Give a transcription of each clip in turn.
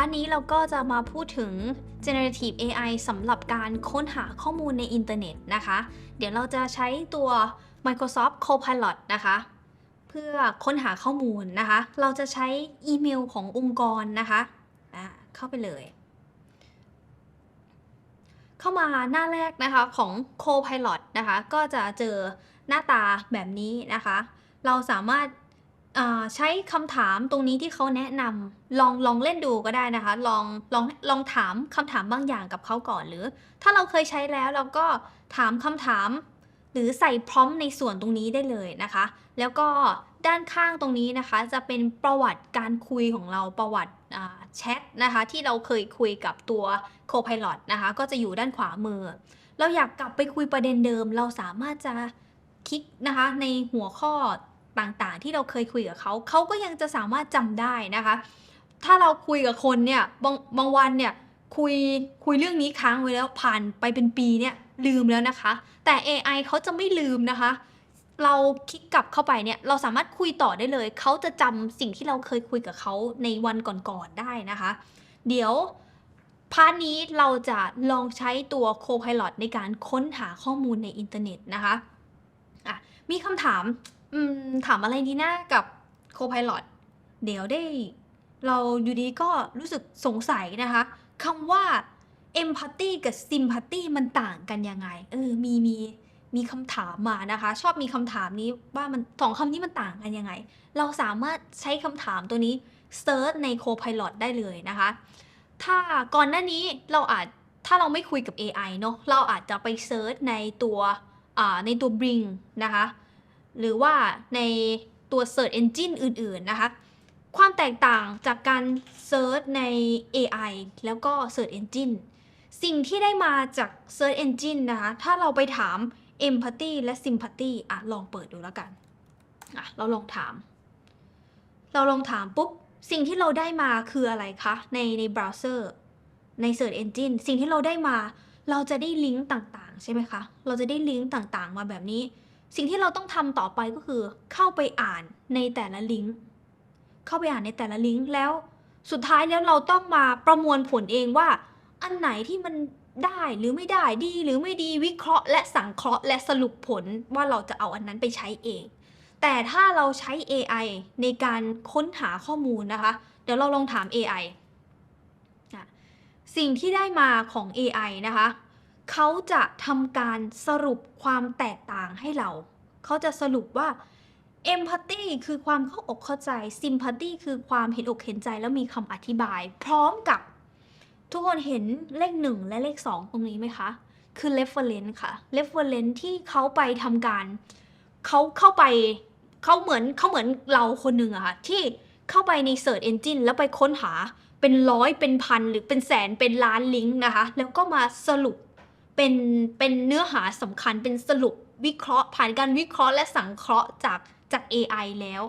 าร์ทนี้เราก็จะมาพูดถึง generative AI สำหรับการค้นหาข้อมูลในอินเทอร์เน็ตนะคะ เดี๋ยวเราจะใช้ตัว Microsoft Copilot นะคะ เพื่อค้นหาข้อมูลนะคะ เราจะใช้อีเมลขององค์กรนะคะอะเข้าไปเลย เข้ามาหน้าแรกนะคะของ Copilot นะคะ ก็จะเจอหน้าตาแบบนี้นะคะ เราสามารถ อ่าใช้คำถามตรงนี้ที่เขาแนะนำลองลองเล่นดูก็ได้นะคะ ลองลองลองถามคำถามบางอย่างกับเขาก่อนหรือ ถ้าเราเคยใช้แล้วเราก็ถามคำถาม หรือใส่พร้อมในส่วนตรงนี้ได้เลยนะคะ แล้วก็ด้านข้างตรงนี้นะคะ จะเป็นประวัติการคุยของเราประวัติแชทนะคะที่เราเคยคุยกับตัว Copilot นะคะ ก็จะอยู่ด้านขวามือ เราอยากกลับไปคุยประเด็นเดิม เราสามารถจะคลิกนะคะในหัวข้อ ต่างๆ ที่เราเคยคุยกับเขาเขาก็ยังจะสามารถจำได้นะคะ ถ้าเราคุยกับคนเนี่ยบางบางวันเนี่ยคุยคุยเรื่องนี้ค้างไว้แล้วผ่านไปเป็นปีเนี่ยลืมแล้วนะคะ แต่ AI เขาจะไม่ลืมนะคะ เราคลิกกลับเข้าไปเนี่ยเราสามารถคุยต่อได้เลย เขาจะจำสิ่งที่เราเคยคุยกับเขาในวันก่อนๆได้นะคะ เดี๋ยวพาร์ทนี้เราจะลองใช้ตัว Copilot ในการค้นหาข้อมูลในอินเทอร์เน็ตนะคะะมีคำถาม อืม ถามอะไรดีนะกับ Copilot เดี๋ยวได้ เราอยู่ดีก็รู้สึกสงสัยนะคะคำว่า empathy กับ sympathy มันต่างกันยังไง เออ มีมีมีคำถามมานะคะ ชอบมีคำถามนี้ว่ามันสองคำนี้มันต่างกันยังไง เราสามารถใช้คำถามตัวนี้ search ใน Copilot ได้เลยนะคะ ถ้าก่อนหน้านี้เราอาจถ้าเราไม่คุยกับ AI เนอะเราอาจจะไปเซิร์ชในตัวในตัว Bing นะคะ หรือว่าในตัว Search Engine อื่น ๆ นะคะ ความแตกต่างจากการเซิร์ชใน AI แล้วก็ Search Engine สิ่งที่ได้มาจาก Search Engine นะคะ ถ้าเราไปถาม Empathy และ Sympathy อะ ลองเปิดดูแล้วกัน อะ เราลองถาม เราลองถามปุ๊บ สิ่งที่เราได้มาคืออะไรคะ ในในเบราว์เซอร์ใน Search Engine สิ่งที่เราได้มา เราจะได้ลิงก์ต่างๆ ใช่ไหมคะ เราจะได้ลิงก์ต่างๆ มาแบบนี้ สิ่งที่เราต้องทำต่อไปก็คือ เข้าไปอ่านในแต่ละลิงก์เข้าไปอ่านในแต่ละลิงก์แล้ว สุดท้ายแล้วเราต้องมาประมวลผลเองว่า อันไหนที่มันได้หรือไม่ได้ดีหรือไม่ดีวิเคราะห์ และสังเคราะห์ และสรุปผลว่าเราจะเอาอันนั้นไปใช้เอง แต่ถ้าเราใช้ AI ในการค้นหาข้อมูลนะคะ เดี๋ยวเราลองถาม AI อะสิ่งที่ได้มาของ AI นะคะ เขาจะทำการสรุปความแตกต่างให้เรา เขาจะสรุปว่า empathy คือความเข้าอกเข้าใจ sympathy คือความเห็นอกเห็นใจแล้วมีคำอธิบาย พร้อมกับทุกคนเห็นเลขหนึ่งและเลขสองตรงนี้ไหมคะ คือ reference ค่ะ reference ที่เขาไปทำการ เขาเข้าไปเขาเหมือนเขาเหมือนเราคนหนึ่งอะค่ะ ที่เข้าไปใน Search Engine แล้วไปค้นหาเป็นร้อยเป็นพันหรือเป็นแสนเป็นล้านลิงก์นะคะ แล้วก็มาสรุป เป็นเป็นเนื้อหาสำคัญเป็นสรุปวิเคราะห์ ผ่านการวิเคราะห์และสังเคราะห์จากจาก AI แล้ว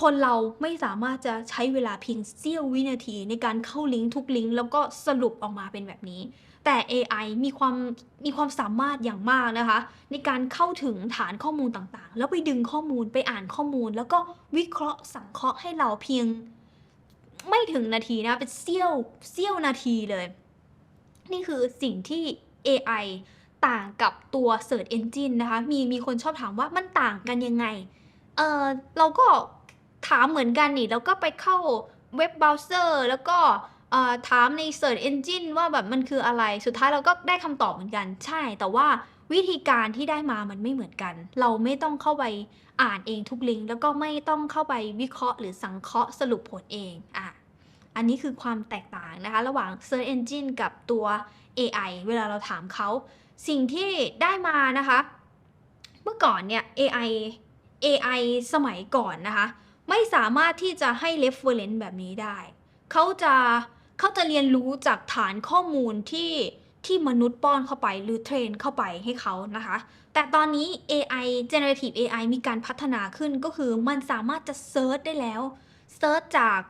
คนเราไม่สามารถจะใช้เวลาเพียงเสี้ยววินาทีในการเข้าลิงก์ทุกลิงก์แล้วก็สรุปออกมาเป็นแบบนี้ แต่ AI มีความมีความสามารถอย่างมากนะคะ ในการเข้าถึงฐานข้อมูลต่างๆ แล้วไปดึงข้อมูลไปอ่านข้อมูล แล้วก็วิเคราะห์สังเคราะห์ให้เราเพียง ไม่ถึงนาทีนะเป็นเสี้ยวเสี้ยวนาทีเลย นี่คือสิ่งที่ AI ต่างกับตัว Search Engine นะคะ มีมีคนชอบถามว่ามันต่างกันยังไง เออเราก็ถามเหมือนกันนี่ แล้วก็ไปเข้าเว็บเบราว์เซอร์ แล้วก็ถามใน Search Engine ว่าแบบมันคืออะไร สุดท้ายเราก็ได้คำตอบเหมือนกัน ใช่ แต่ว่าวิธีการที่ได้มามันไม่เหมือนกัน เราไม่ต้องเข้าไปอ่านเองทุกลิงก์ แล้วก็ไม่ต้องเข้าไปวิเคราะห์หรือสังเคราะห์สรุปผลเอง อะ อันนี้คือความแตกต่างนะคะ ระหว่าง Search Engine กับตัว AI เวลาเราถามเขา สิ่งที่ได้มานะคะ เมื่อก่อนเนี่ย AI AI สมัยก่อนนะคะ ไม่สามารถที่จะให้ reference แบบนี้ได้ เขาจะเขาจะเรียนรู้จากฐานข้อมูลที่ที่มนุษย์ป้อนเข้าไปหรือเทรนเข้าไปให้เขานะคะ แต่ตอนนี้ AI generative AI มีการพัฒนาขึ้นก็คือมันสามารถจะเซิร์ชได้แล้ว เซิร์ชจาก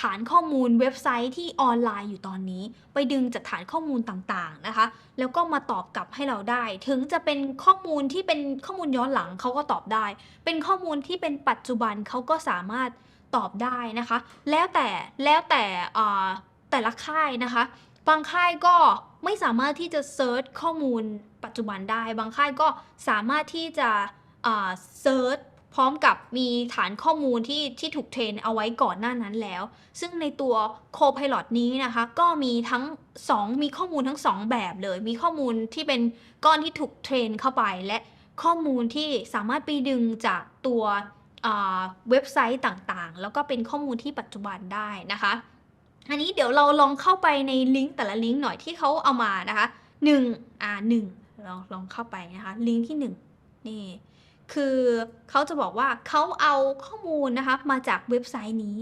ฐานข้อมูลเว็บไซต์ที่ออนไลน์อยู่ตอนนี้ ไปดึงจากฐานข้อมูลต่างๆนะคะ แล้วก็มาตอบกลับให้เราได้ ถึงจะเป็นข้อมูลที่เป็นข้อมูลย้อนหลังเขาก็ตอบได้ เป็นข้อมูลที่เป็นปัจจุบันเขาก็สามารถตอบได้นะคะ แล้วแต่แล้วแต่แต่ละค่ายนะคะ บางค่ายก็ไม่สามารถที่จะเซิร์ชข้อมูลปัจจุบันได้ บางค่ายก็สามารถที่จะเซิร์ช พร้อมกับมีฐานข้อมูลที่ที่ถูกเทรนเอาไว้ก่อนหน้านั้นแล้ว ซึ่งในตัว Copilot นี้นะคะ ก็มีทั้ง 2 มีข้อมูลทั้ง 2 แบบเลย มีข้อมูลที่เป็นก้อนที่ถูกเทรนเข้าไป และข้อมูลที่สามารถไปดึงจากตัวเว็บไซต์ต่างๆ แล้วก็เป็นข้อมูลที่ปัจจุบันได้นะคะ อันนี้เดี๋ยวเราลองเข้าไปในลิงก์แต่ละลิงก์หน่อยที่เขาเอามานะคะหนึ่งอ่าหนึ่งลองลองเข้าไปนะคะ ลิงก์ที่หนึ่งนี่ คือเขาจะบอกว่าเขาเอาข้อมูลนะคะมาจากเว็บไซต์นี้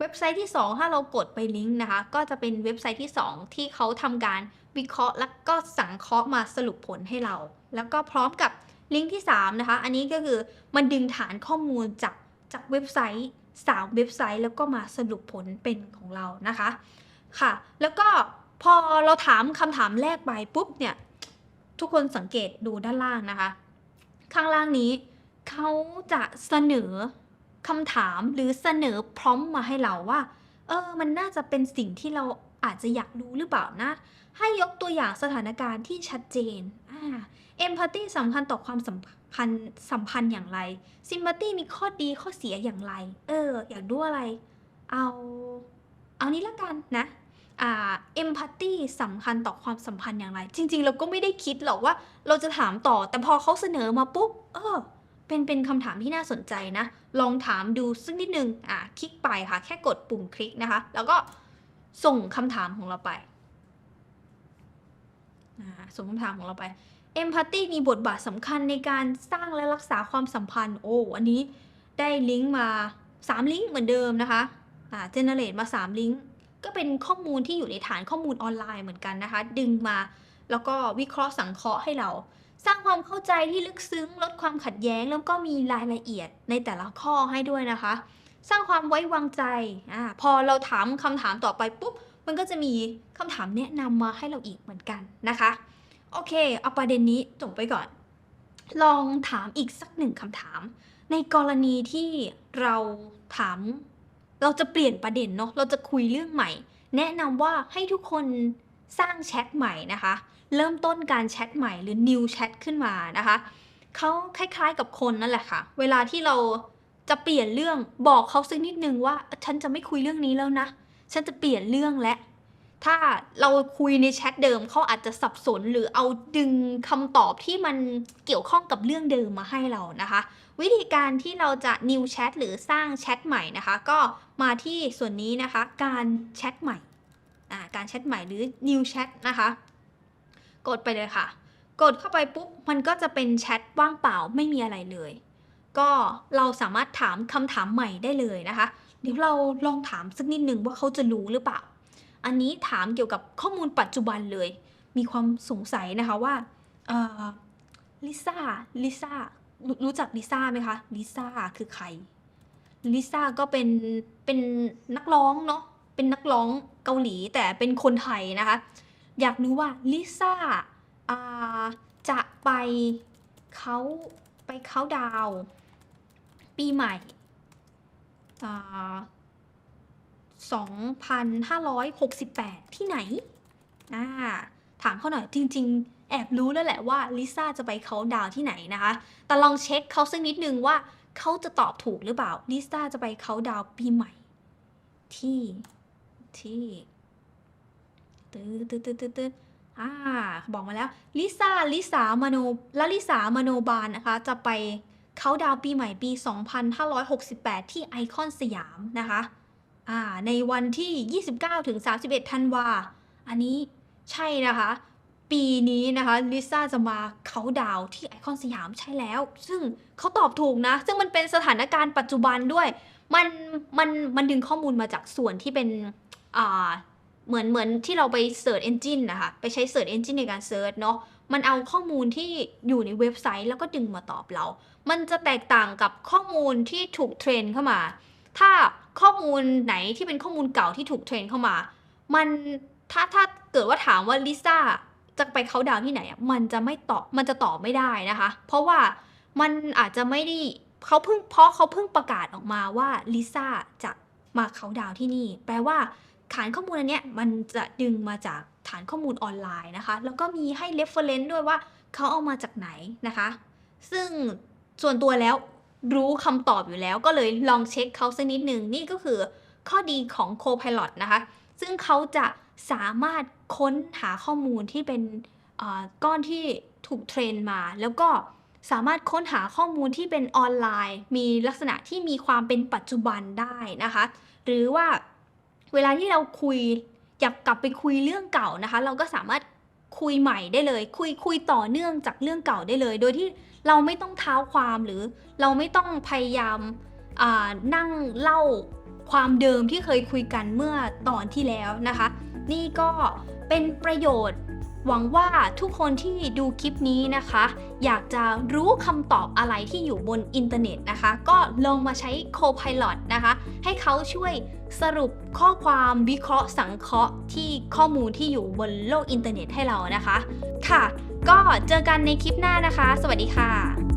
เว็บไซต์ที่ 2 ถ้าเรากดไปลิงก์นะคะก็จะเป็นเว็บไซต์ที่ 2 ที่เขาทำการวิเคราะห์ แล้วก็สังเคราะห์มาสรุปผลให้เรา แล้วก็พร้อมกับลิงก์ที่3นะคะอันนี้ก็คือมันดึงฐานข้อมูลจากจากเว็บไซต์สามเว็บไซต์แล้วก็มาสรุปผลเป็นของเรานะคะค่ะ แล้วก็พอเราถามคำถามแรกไปปุ๊บเนี่ยทุกคนสังเกตดูด้านล่างนะคะ ข้างล่างนี้ เขาจะเสนอคำถามหรือเสนอพร้อมมาให้เราว่า เออ มันน่าจะเป็นสิ่งที่เราอาจจะอยากรู้หรือเปล่านะ ให้ยกตัวอย่างสถานการณ์ที่ชัดเจนอ่าเอมพัตตีสำคัญต่อความสัมพันธ์สัมพันธ์อย่างไรซิมพัตตีมีข้อดีข้อเสียอย่างไร เออ อยากรู้อะไร เอา เอานี้ละกันนะ อ่าเอมพัตตีสำคัญต่อความสัมพันธ์อย่างไร จริง ๆ เราก็ไม่ได้คิดหรอกว่าเราจะถามต่อ แต่พอเขาเสนอมาปุ๊บ เออ เป็นเป็นคำถามที่น่าสนใจนะ ลองถามดูสักนิดนึง อ่า คลิกไปค่ะ แค่กดปุ่มคลิกนะคะ แล้วก็ส่งคำถามของเราไป ส่งคำถามของเราไปเอมพัตตีมีบทบาทสำคัญในการสร้างและรักษาความสัมพันธ์ โอ้อันนี้ได้ลิงก์มา 3 ลิงก์เหมือนเดิมนะคะ อ่า เจเนเรตมา 3 ลิงก์ ก็เป็นข้อมูลที่อยู่ในฐานข้อมูลออนไลน์เหมือนกันนะคะ ดึงมาแล้วก็วิเคราะห์สังเคราะห์ให้เรา สร้างความเข้าใจที่ลึกซึ้ง ลดความขัดแย้ง แล้วก็มีรายละเอียดในแต่ละข้อให้ด้วยนะคะ สร้างความไว้วางใจอ่าพอเราถามคำถามต่อไปปุ๊บมันก็จะมีคำถามแนะนำมาให้เราอีกเหมือนกันนะคะ โอเค เอาประเด็นนี้จบไปก่อน ลองถามอีกสักหนึ่งคำถาม ในกรณีที่เราถาม เราจะเปลี่ยนประเด็นเนาะเราจะคุยเรื่องใหม่ แนะนำว่าให้ทุกคนสร้างแชทใหม่นะคะ เริ่มต้นการแชทใหม่หรือ new chat ขึ้นมานะคะเขาคล้ายๆกับคนนั่นแหละค่ะ เวลาที่เราจะเปลี่ยนเรื่องบอกเขาสักนิดนึงว่า ฉันจะไม่คุยเรื่องนี้แล้วนะ ฉันจะเปลี่ยนเรื่องและ ถ้าเราคุยในแชทเดิมเขาอาจจะสับสนหรือเอาดึงคำตอบที่มันเกี่ยวข้องกับเรื่องเดิมมาให้เรานะคะ วิธีการที่เราจะ new chat หรือสร้างแชทใหม่นะคะ ก็มาที่ส่วนนี้นะคะ การแชทใหม่การแชทใหม่หรือ new chat นะคะ กดไปเลยค่ะ กดเข้าไปปุ๊บ มันก็จะเป็นแชทว่างเปล่าไม่มีอะไรเลย ก็เราสามารถถามคำถามใหม่ได้เลยนะคะ เดี๋ยวเราลองถามสักนิดหนึ่งว่าเขาจะรู้หรือเปล่า อันนี้ถามเกี่ยวกับข้อมูลปัจจุบันเลย มีความสงสัยนะคะว่าลิซ่าลิซ่ารู้รู้จักลิซ่าไหมคะลิซ่าคือใครลิซ่าก็เป็นเป็นนักร้องเนาะเป็นนักร้องเกาหลีแต่เป็นคนไทยนะคะ อยากรู้ว่าลิซ่าจะไปเขาไปเขาดาว ปีใหม่ 2,568 ที่ไหนอ่าถามเขาหน่อยจริง ๆ แอบรู้แล้วแหละว่าลิซ่าจะไปเขาดาวที่ไหนนะคะ แต่ลองเช็คเขาสักนิดนึงว่าเขาจะตอบถูกหรือเปล่าลิซ่าจะไปเขาดาวปีใหม่ ที่ที่ตื้อตื้อตื้อตื้ออ่าบอกมาแล้วลิซ่าลิสามโนและลิสามโนบาลนะคะ จะไปเขาดาวปีใหม่ปี 2568 ที่ไอคอนสยามนะคะ อ่าในวันที่ 29 ถึง 31 ธันวา อันนี้ใช่นะคะ ปีนี้นะคะลิซ่าจะมาเขาดาวที่ไอคอนสยามใช่แล้ว ซึ่งเขาตอบถูกนะ ซึ่งมันเป็นสถานการณ์ปัจจุบันด้วย มันมันมันดึงข้อมูลมาจากส่วนที่เป็นอ่าเหมือนเหมือนที่เราไป Search Engine นะคะ ไปใช้ Search Engine ในการเซิร์ชเนาะมันเอาข้อมูลที่อยู่ในเว็บไซต์แล้วก็ดึงมาตอบเรา มันจะแตกต่างกับข้อมูลที่ถูกเทรนเข้ามา ถ้าข้อมูลไหนที่เป็นข้อมูลเก่าที่ถูกเทรนเข้ามา มันถ้าถ้าเกิดว่าถามว่าลิซ่าจะไปเขาดาวที่ไหนอะมันจะไม่ตอบมันจะตอบไม่ได้นะคะ เพราะว่ามันอาจจะไม่ได้เขาเพิ่งเพราะเขาเพิ่งประกาศออกมาว่าลิซ่าจะมาเขาดาวที่นี่ แปลว่าฐานข้อมูลอันเนี้ยมันจะดึงมาจากฐานข้อมูลออนไลน์นะคะ แล้วก็มีให้ reference ด้วยว่าเขาเอามาจากไหนนะคะ ซึ่งส่วนตัวแล้ว รู้คำตอบอยู่แล้ว ก็เลยลองเช็คเขาสักนิดหนึ่งนี่ก็คือข้อดีของ Copilot นะคะ ซึ่งเขาจะสามารถค้นหาข้อมูลที่เป็นอ่าก้อนที่ถูกเทรนมา แล้วก็สามารถค้นหาข้อมูลที่เป็นออนไลน์ มีลักษณะที่มีความเป็นปัจจุบันได้นะคะ หรือว่าเวลาที่เราคุยอยากกลับไปคุยเรื่องเก่านะคะ เราก็สามารถ คุยใหม่ได้เลย คุยคุยต่อเนื่องจากเรื่องเก่าได้เลย โดยที่เราไม่ต้องเท้าความหรือเราไม่ต้องพยายามนั่งเล่าความเดิมที่เคยคุยกันเมื่อตอนที่แล้วนะคะ นี่ก็เป็นประโยชน์หวังว่าทุกคนที่ดูคลิปนี้นะคะ อยากจะรู้คำตอบอะไรที่อยู่บนอินเทอร์เน็ตนะคะ ก็ลองมาใช้ Copilot นะคะ ให้เขาช่วยสรุปข้อความวิเคราะห์สังเคราะห์ที่ข้อมูลที่อยู่บนโลกอินเทอร์เน็ตให้เรานะคะ ค่ะ ก็เจอกันในคลิปหน้านะคะ สวัสดีค่ะ